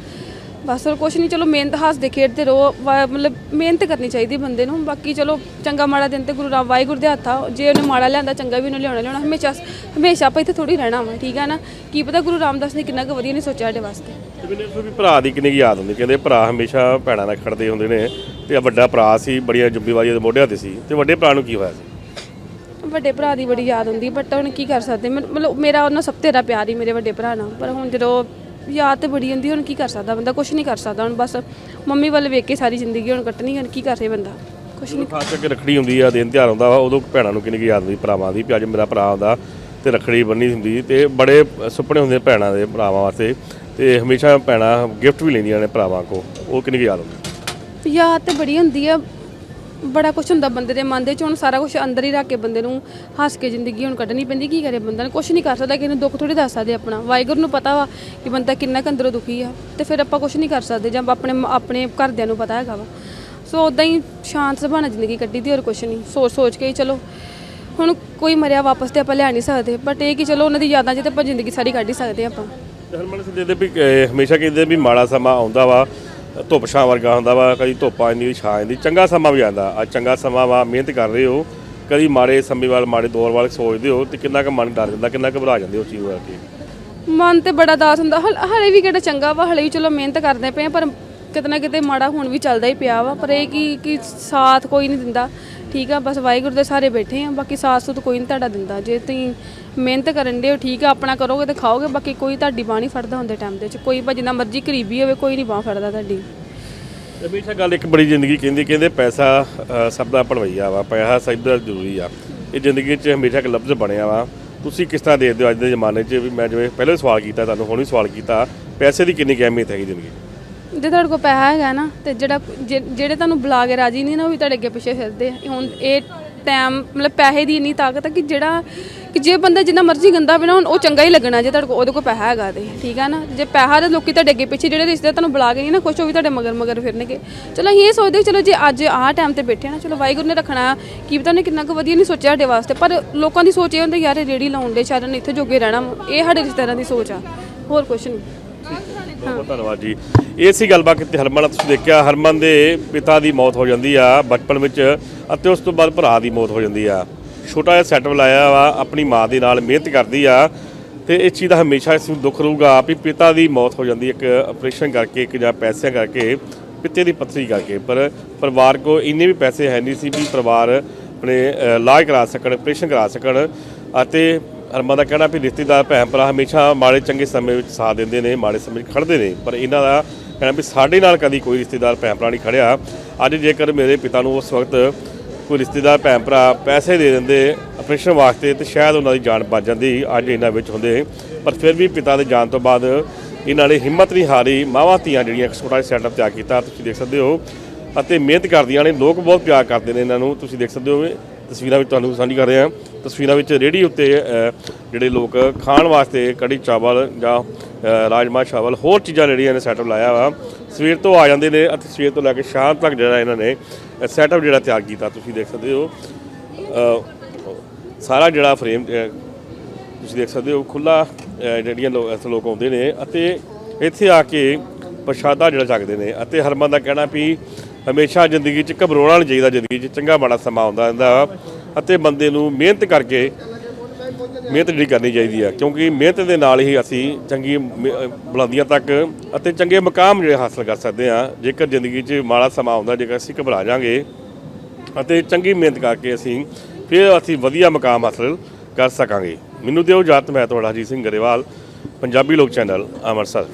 B: ਬਸ ਹੋਰ ਕੁਛ ਨਹੀਂ ਚਲੋ ਮਿਹਨਤ ਹੱਸਦੇ ਖੇਡਦੇ ਰਹੋ ਵਾ- ਮਤਲਬ ਮਿਹਨਤ ਕਰਨੀ ਚਾਹੀਦੀ ਬੰਦੇ ਨੂੰ। ਬਾਕੀ ਚਲੋ ਚੰਗਾ ਮਾੜਾ ਦਿਨ ਤੇ ਗੁਰੂ ਰਾਮ ਵਾਹਿਗੁਰੂ ਦੇ ਹੱਥ ਆ ਜੇ ਉਹਨੇ ਮਾੜਾ ਲਿਆਂਦਾ ਚੰਗਾ ਵੀ ਉਹਨੇ ਲਿਆਉਣਾ ਲਿਆਉਣਾ ਹਮੇਸ਼ਾ ਹਮੇਸ਼ਾ ਆਪਾਂ ਇੱਥੇ ਥੋੜੀ ਰਹਿਣਾ ਵਾ ਠੀਕ ਆ ਨਾ? ਕੀ ਪਤਾ ਗੁਰੂ ਰਾਮਦਾਸ ਨੇ ਕਿੰਨਾ ਕੁ ਵਧੀਆ ਨਹੀਂ ਸੋਚਿਆ ਸਾਡੇ ਵਾਸਤੇ।
A: ਤੇ ਮੈਨੂੰ ਇਸ ਵੀ ਭਰਾ ਦੀ ਕਿੰਨੀ ਕੁ ਯਾਦ ਹੁੰਦੀ ਕਹਿੰਦੇ ਭਰਾ ਹਮੇਸ਼ਾ ਭੈਣਾਂ ਨਾਲ ਖੜਦੇ ਹੁੰਦੇ ਨੇ ਤੇ ਵੱਡਾ ਭਰਾ ਸੀ ਬੜੀਆਂ ਜੁੱਬੀਵਾਰੀਆਂ ਦੇ ਮੋਢਿਆਂ ਤੇ ਸੀ ਤੇ ਵੱਡੇ ਭਰਾ ਨੂੰ ਕੀ ਹੋਇਆ ਸੀ?
B: ਵੱਡੇ ਭਰਾ ਦੀ ਬੜੀ ਯਾਦ ਹੁੰਦੀ ਬਟ ਹੁਣ ਕੀ ਕਰ ਸਕਦੇ? ਮਤਲਬ ਮੇਰਾ ਉਹਨਾਂ ਸਭ ਤੇਰਾ ਪਿਆਰ ਹੀ ਮੇਰੇ ਵੱਡੇ ਭਰਾ ਨਾਲ ਪਰ ਹੁਣ ਜਦੋਂ ਯਾਦ ਤੇ ਬੜੀ ਹੁੰਦੀ ਹੁਣ ਕੀ ਕਰ ਸਕਦਾ ਬੰਦਾ? ਕੁਝ ਨਹੀਂ ਕਰ ਸਕਦਾ ਹੁਣ ਬਸ ਮੰਮੀ ਵੱਲ ਵੇਖ ਕੇ ਸਾਰੀ ਜ਼ਿੰਦਗੀ ਹੁਣ ਕੱਟਣੀ ਹੁਣ ਕੀ ਕਰ ਬੰਦਾ? ਕੁਝ ਨਹੀਂ।
A: ਖਾਸ ਕਰਕੇ ਰੱਖੜੀ ਹੁੰਦੀ ਆ ਦਿਨ ਤਿਉਹਾਰ ਹੁੰਦਾ ਵਾ ਉਦੋਂ ਭੈਣਾਂ ਨੂੰ ਕਿੰਨੀ ਕੁ ਯਾਦ ਹੁੰਦੀ ਭਰਾਵਾਂ ਦੀ ਵੀ ਅੱਜ ਮੇਰਾ ਭਰਾ ਆਉਂਦਾ ਤੇ ਰੱਖੜੀ ਬੰਨੀ ਹੁੰਦੀ ਤੇ ਬੜੇ ਸੁਪਨੇ ਹੁੰਦੇ ਭੈਣਾਂ ਦੇ ਭਰਾਵਾਂ ਵਾਸਤੇ ਤੇ ਹਮੇਸ਼ਾ ਭੈਣਾਂ ਗਿਫਟ ਵੀ ਲੈਂਦੀਆਂ ਨੇ ਭਰਾਵਾਂ ਕੋ ਉਹ ਕਿੰਨੀ ਕੁ ਯਾਦ ਹੁੰਦੀ?
B: ਯਾਦ ਤੇ ਬੜੀ ਹੁੰਦੀ ਆ ਬੜਾ ਕੁਝ ਹੁੰਦਾ ਬੰਦੇ ਦੇ ਮਨ ਦੇ ਚ ਹੁਣ ਸਾਰਾ ਕੁਝ ਅੰਦਰ ਹੀ ਰੱਖ ਕੇ ਬੰਦੇ ਨੂੰ ਹੱਸ ਕੇ ਜ਼ਿੰਦਗੀ ਹੁਣ ਕੱਢਣੀ ਪੈਂਦੀ ਕੀ ਕਰੇ ਬੰਦਾ? ਕੁਝ ਨਹੀਂ ਕਰ ਸਕਦਾ ਕਿਸੇ ਨੂੰ ਦੁੱਖ ਥੋੜੀ ਦੱਸ ਸਕਦੇ ਆਪਣਾ। ਵਾਹਿਗੁਰੂ ਨੂੰ ਪਤਾ ਵਾ ਕਿ ਬੰਦਾ ਕਿੰਨਾ ਕੁ ਅੰਦਰੋਂ ਦੁਖੀ ਆ ਤੇ ਫਿਰ ਆਪਾਂ ਕੁਝ ਨਹੀਂ ਕਰ ਸਕਦੇ ਜਾਂ ਆਪਣੇ ਆਪਣੇ ਘਰਦਿਆਂ ਨੂੰ ਪਤਾ ਹੈਗਾ ਵਾ। ਸੋ ਉਦਾਂ ਹੀ ਸ਼ਾਂਤ ਸੁਭਾਣਾ ਜ਼ਿੰਦਗੀ ਕੱਢੀ ਦੀ ਹੋਰ ਕੁਝ ਨਹੀਂ। ਸੋਚ ਸੋਚ ਕੇ ਹੀ ਚਲੋ ਹੁਣ ਕੋਈ ਮਰਿਆ ਵਾਪਸ ਤੇ ਆਪਾਂ ਲੈ ਨਹੀਂ ਸਕਦੇ ਬਟ ਇਹ ਕਿ ਚਲੋ ਉਹਨਾਂ ਦੀ ਯਾਦਾਂ 'ਚ ਤੇ ਆਪਾਂ ਜ਼ਿੰਦਗੀ ਸਾਰੀ ਕੱਢ ਹੀ ਸਕਦੇ ਆਪਾਂ।
A: ਹਰਮਨ ਸਿੰਘ ਦੇ ਵੀ ਅਹ, ਹਮੇਸ਼ਾ ਕਹਿੰਦੇ ਵੀ ਮਾੜਾ ਸਮਾਂ ਆਉਂਦਾ ਵਾ ਧੁੱਪ ਛਾਂ ਵਰਗਾ ਹੁੰਦਾ ਵਾ, ਕਦੀ ਧੁੱਪ ਆ ਜਾਂਦੀ ਛਾਂ ਆਉਂਦੀ ਚੰਗਾ ਸਮਾਂ ਵੀ ਆਉਂਦਾ ਅੱਜ ਚੰਗਾ ਸਮਾਂ ਵਾ, ਮਿਹਨਤ ਕਰ ਰਹੇ ਹੋ, ਕਦੀ ਮਾੜੇ ਸਮੇਂ ਵਾਲ, ਮਾੜੇ ਦੌਰ ਵੱਲ ਸੋਚਦੇ ਹੋ, ਤੇ ਕਿੰਨਾ ਕੁ ਮਨ ਡਰ ਜਾਂਦਾ, ਕਿੰਨਾ ਕੁ ਘਬਰਾ ਜਾਂਦੇ ਹੋ ਉਸ ਚੀਜ਼ ਕਰਕੇ
B: ਮਨ ਤੇ ਬੜਾ ਦਾਸ ਹੁੰਦਾ, ਹਲ- ਹਲੇ ਵੀ ਕਿਹੜਾ ਚੰਗਾ ਵਾ, ਹਲੇ ਵੀ ਚਲੋ ਮਿਹਨਤ ਕਰਦੇ ਪਏ ਆ, ਪਰ ਕਿਤੇ ਨਾ ਕਿਤੇ ਮਾੜਾ ਹੁਣ ਵੀ ਚੱਲਦਾ ਹੀ ਪਿਆ ਵਾ, ਪਰ ਇਹ ਕੀ, ਕਿ ਸਾਥ ਕੋਈ ਨਹੀਂ ਦਿੰਦਾ। ਠੀਕ ਆ ਬਸ ਵਾਹਿਗੁਰੂ ਦੇ ਸਾਰੇ ਬੈਠੇ ਆ ਬਾਕੀ ਸਾਥ ਸੁਤ ਕੋਈ ਨਹੀਂ ਤੁਹਾਡਾ ਦਿੰਦਾ। ਜੇ ਤੁਸੀਂ ਮਿਹਨਤ ਕਰਨ ਦੇ ਹੋ ਠੀਕ ਆ ਆਪਣਾ ਕਰੋਗੇ ਤੇ ਖਾਓਗੇ ਬਾਕੀ ਕੋਈ ਤੁਹਾਡੀ ਬਾਹ ਨਹੀਂ ਫੜਦਾ ਹੁੰਦੇ ਟਾਈਮ ਦੇ ਵਿੱਚ। ਕੋਈ ਭਾਵੇਂ ਜਿੰਨਾ ਮਰਜ਼ੀ ਕਰੀਬੀ ਹੋਵੇ ਕੋਈ ਨਹੀਂ ਬਾਹ ਫੜਦਾ ਤੁਹਾਡੀ।
A: ਹਮੇਸ਼ਾ ਗੱਲ ਇੱਕ ਬੜੀ ਜ਼ਿੰਦਗੀ ਕਹਿੰਦੀ ਕਹਿੰਦੇ ਪੈਸਾ ਅ, ਸਭ ਦਾ ਭਣਵਈਆ ਵਾ ਪੈਸਾ ਸਭ ਦਾ ਜ਼ਰੂਰੀ ਆ। ਇਹ ਜ਼ਿੰਦਗੀ 'ਚ ਹਮੇਸ਼ਾ ਇੱਕ ਲਫ਼ਜ਼ ਬਣਿਆ ਵਾ। ਤੁਸੀਂ ਕਿਸ ਤਰ੍ਹਾਂ ਦੇਖਦੇ ਹੋ ਅੱਜ ਦੇ ਜ਼ਮਾਨੇ 'ਚ ਵੀ ਮੈਂ ਜਿਵੇਂ ਪਹਿਲੇ ਸਵਾਲ ਕੀਤਾ ਤੁਹਾਨੂੰ ਹੁਣ ਵੀ ਸਵਾਲ ਕੀਤਾ ਪੈਸੇ ਦੀ ਕਿੰਨੀ ਅਹਿਮੀਅਤ ਹੈਗੀ ਜ਼ਿੰਦਗੀ 'ਚ?
B: ਜੇ ਤੁਹਾਡੇ ਕੋਲ ਪੈਸਾ ਹੈਗਾ ਨਾ, ਤੇ ਜਿਹੜਾ ਜੇ- ਜਿਹੜੇ ਤੁਹਾਨੂੰ ਬੁਲਾ ਕੇ ਰਾਜੀ ਨਹੀਂ ਨਾ ਉਹ ਵੀ ਤੁਹਾਡੇ ਅੱਗੇ ਪਿੱਛੇ ਫਿਰਦੇ ਆ। ਹੁਣ ਇਹ ਟਾਈਮ ਮਤਲਬ ਪੈਸੇ ਦੀ ਇੰਨੀ ਤਾਕਤ ਹੈ ਕਿ ਜਿਹੜਾ ਕਿ ਜੇ ਬੰਦਾ ਜਿੰਨਾ ਮਰਜ਼ੀ ਗੰਦਾ ਹੋਵੇ ਹੁਣ, ਉਹ ਚੰਗਾ ਹੀ ਲੱਗਣਾ ਜੇ ਤੁਹਾਡੇ ਕੋਲ ਉਹਦੇ ਕੋਲ ਪੈਸਾ ਹੈਗਾ ਤੇ। ਠੀਕ ਹੈ ਨਾ? ਜੇ ਪੈਸਾ ਦੇ ਲੋਕੀ ਤੁਹਾਡੇ ਅੱਗੇ ਪਿੱਛੇ, ਜਿਹੜੇ ਰਿਸ਼ਤੇ ਤੁਹਾਨੂੰ ਬੁਲਾ ਕੇ ਨਹੀਂ ਨਾ ਕੁਛ ਉਹ ਵੀ ਤੁਹਾਡੇ ਮਗਰ ਮਗਰ ਫਿਰਨਗੇ। ਚਲੋ ਅਸੀਂ ਇਹ ਸੋਚਦੇ ਕਿ ਚਲੋ ਜੇ ਅੱਜ ਆਹ ਟਾਈਮ ਤੇ ਬੈਠੇ ਆ ਨਾ, ਚਲੋ ਵਾਹਿਗੁਰੂ ਨੇ ਰੱਖਣਾ ਕੀ ਪਤਾ ਉਹਨੇ ਕਿੰਨਾ ਕੁ ਵਧੀਆ ਨਹੀਂ ਸੋਚਿਆ ਸਾਡੇ ਵਾਸਤੇ, ਪਰ ਲੋਕਾਂ ਦੀ ਸੋਚ ਇਹ ਹੁੰਦੀ ਯਾਰ ਇਹ ਰੇੜੀ ਲਾਉਣ ਦੇ ਸ਼ਾਇਦ ਇੱਥੇ ਜੋਗੇ ਰਹਿਣਾ ਵਾ। ਇਹ ਸਾਡੇ ਰਿਸ਼ਤੇਦਾਰਾਂ ਦੀ ਸੋਚ ਆ। ਹੋਰ ਕੁਛ ਨਹੀਂ।
A: ਬਹੁਤ ਬਹੁਤ ਧੰਨਵਾਦ ਜੀ। ਇਹ ਸੀ ਗੱਲਬਾਤ ਕੀਤੀ ਹਰਮਨ ਨਾਲ, ਤੁਸੀਂ ਦੇਖਿਆ ਹਰਮਨ ਦੇ ਪਿਤਾ ਦੀ ਮੌਤ ਹੋ ਜਾਂਦੀ ਆ ਬਚਪਨ ਵਿੱਚ ਅਤੇ ਉਸ ਤੋਂ ਬਾਅਦ ਭਰਾ ਦੀ ਮੌਤ ਹੋ ਜਾਂਦੀ ਆ। ਛੋਟਾ ਜਿਹਾ ਸੈਟਅਪ ਲਾਇਆ ਵਾ, ਆਪਣੀ ਮਾਂ ਦੇ ਨਾਲ ਮਿਹਨਤ ਕਰਦੀ ਆ ਤੇ ਇਸ ਚੀਜ਼ ਦਾ ਹਮੇਸ਼ਾ ਇਸ ਨੂੰ ਦੁੱਖ ਰਹੂਗਾ ਵੀ ਪਿਤਾ ਦੀ ਮੌਤ ਹੋ ਜਾਂਦੀ, ਇੱਕ ਆਪਰੇਸ਼ਨ ਕਰਕੇ ਇੱਕ ਜਾਂ ਪੈਸਿਆਂ ਕਰਕੇ, ਪਿੱਤੇ ਦੀ ਪੱਥਰੀ ਕਰਕੇ। ਪਰ ਪਰਿਵਾਰ ਕੋ ਇੰਨੇ ਵੀ ਪੈਸੇ ਹੈ ਨਹੀਂ ਸੀ ਵੀ ਪਰਿਵਾਰ ਆਪਣੇ ਇਲਾਜ ਕਰਾ ਸਕਣ ਆਪਰੇਸ਼ਨ ਕਰਾ ਸਕਣ ਅਤੇ ਹਰਮਨ ਦਾ ਕਹਿਣਾ ਵੀ ਰਿਸ਼ਤੇਦਾਰ ਭੈਣ ਭਰਾ ਹਮੇਸ਼ਾ ਮਾੜੇ ਚੰਗੇ ਸਮੇਂ ਵਿੱਚ ਸਾਥ ਦਿੰਦੇ ਨੇ, ਮਾੜੇ ਸਮੇਂ 'ਚ ਖੜਦੇ ਨੇ, ਪਰ ਇਹਨਾਂ ਦਾ ਕਹਿਣਾ ਵੀ ਸਾਡੇ ਨਾਲ ਕਦੀ ਕੋਈ ਰਿਸ਼ਤੇਦਾਰ ਭੈਣ ਭਰਾ ਨਹੀਂ ਖੜਿਆ ਅੱਜ ਜੇਕਰ ਮੇਰੇ ਪਿਤਾ ਨੂੰ ਉਸ ਵਕਤ ਕੋਈ ਰਿਸ਼ਤੇਦਾਰ ਭੈਣ ਭਰਾ ਪੈਸੇ ਦੇ ਦਿੰਦੇ ਆਪਰੇਸ਼ਨ ਵਾਸਤੇ ਤੇ ਸ਼ਾਇਦ ਉਹਨਾਂ ਦੀ ਜਾਨ ਬਚ ਜਾਂਦੀ, ਅੱਜ ਇਹਨਾਂ ਵਿੱਚ ਹੁੰਦੇ। ਪਰ ਫਿਰ ਵੀ ਪਿਤਾ ਦੇ ਜਾਣ ਤੋਂ ਬਾਅਦ ਇਹਨਾਂ ਨੇ ਹਿੰਮਤ ਨਹੀਂ ਹਾਰੀ, ਮਾਵਾਂ ਧੀਆਂ ਜਿਹੜੀਆਂ ਛੋਟਾ ਜਿਹਾ ਸੈਟਅਪ ਤਿਆਰ ਕੀਤਾ, ਤੁਸੀਂ ਦੇਖ ਸਕਦੇ ਹੋ। ਅਤੇ ਮਿਹਨਤ ਕਰਦੀਆਂ ਨੇ, ਲੋਕ ਬਹੁਤ ਪਿਆਰ ਕਰਦੇ ਨੇ ਇਹਨਾਂ ਨੂੰ, ਤੁਸੀਂ ਦੇਖ ਸਕਦੇ ਹੋ। ਤਸਵੀਰਾਂ ਵਿੱਚ ਤੁਹਾਨੂੰ ਸਾਂਝੀ ਕਰ ਰਹੇ। ਹਾਂ ਤਸਵੀਰਾਂ ਵਿੱਚ ਰੇਹੜੀ ਉੱਤੇ ਜਿਹੜੇ ਲੋਕ ਖਾਣ ਵਾਸਤੇ ਕੜੀ ਚਾਵਲ ਜਾਂ ਅ, ਰਾਜਮਾ ਚਾਵਲ ਹੋਰ ਚੀਜ਼ਾਂ ਜਿਹੜੀਆਂ ਨੇ ਸੈਟਅਪ ਲਾਇਆ ਵਾ। ਸਵੇਰ ਤੋਂ ਆ ਜਾਂਦੇ ਨੇ ਅਤੇ ਸਵੇਰ ਤੋਂ ਲੈ ਕੇ ਸ਼ਾਮ ਤੱਕ ਜਿਹੜਾ ਇਹਨਾਂ ਨੇ ਸੈਟਅਪ ਜਿਹੜਾ ਤਿਆਰ ਕੀਤਾ। ਤੁਸੀਂ ਦੇਖ ਸਕਦੇ ਹੋ ਸਾਰਾ ਜਿਹੜਾ ਫਰੇਮ ਤੁਸੀਂ ਦੇਖ ਸਕਦੇ ਹੋ ਖੁੱਲਾ ਜਿਹੜੀਆਂ ਲੋਕ ਇੱਥੇ ਲੋਕ ਆਉਂਦੇ ਨੇ ਅਤੇ ਇੱਥੇ ਆ ਕੇ ਪ੍ਰਸ਼ਾਦਾ ਜਿਹੜਾ ਛਕਦੇ ਨੇ। ਅਤੇ ਹਰਮਨ ਦਾ ਕਹਿਣਾ ਵੀ ਹਮੇਸ਼ਾ ਜ਼ਿੰਦਗੀ 'ਚ ਘਬਰਾਉਣਾ ਨਹੀਂ ਚਾਹੀਦਾ ਜ਼ਿੰਦਗੀ 'ਚ ਚੰਗਾ ਮਾੜਾ ਸਮਾਂ ਆਉਂਦਾ ਰਹਿੰਦਾ ਅਤੇ ਬੰਦੇ ਨੂੰ ਮਿਹਨਤ ਕਰਕੇ ਮਿਹਨਤ ਜਿਹੜੀ ਕਰਨੀ ਚਾਹੀਦੀ ਆ, ਕਿਉਂਕਿ ਮਿਹਨਤ ਦੇ ਨਾਲ ਹੀ ਅਸੀਂ ਚੰਗੀ ਮ- ਬੁਲੰਦੀਆਂ ਤੱਕ ਅਤੇ ਚੰਗੇ ਮਕਾਮ ਜਿਹੜੇ ਹਾਸਲ ਕਰ ਸਕਦੇ ਆ। ਜੇਕਰ ਜ਼ਿੰਦਗੀ 'ਚ ਮਾੜਾ ਸਮਾਂ ਆਉਂਦਾ, ਜੇਕਰ ਅਸੀਂ ਘਬਰਾ ਜਾਾਂਗੇ ਅਤੇ ਚੰਗੀ ਮਿਹਨਤ ਕਰਕੇ ਅਸੀਂ ਫਿਰ ਅਸੀਂ ਵਧੀਆ ਮਕਾਮ ਹਾਸਲ ਕਰ ਸਕਾਂਗੇ। ਮੈਨੂੰ ਦਿਓ ਜਾਤ ਮੈਂ ਤੁਹਾਡਾ ਅਜੀਤ ਸਿੰਘ ਗਰੇਵਾਲ, ਪੰਜਾਬੀ ਲੋਕ ਚੈਨਲ, ਅੰਮ੍ਰਿਤਸਰ।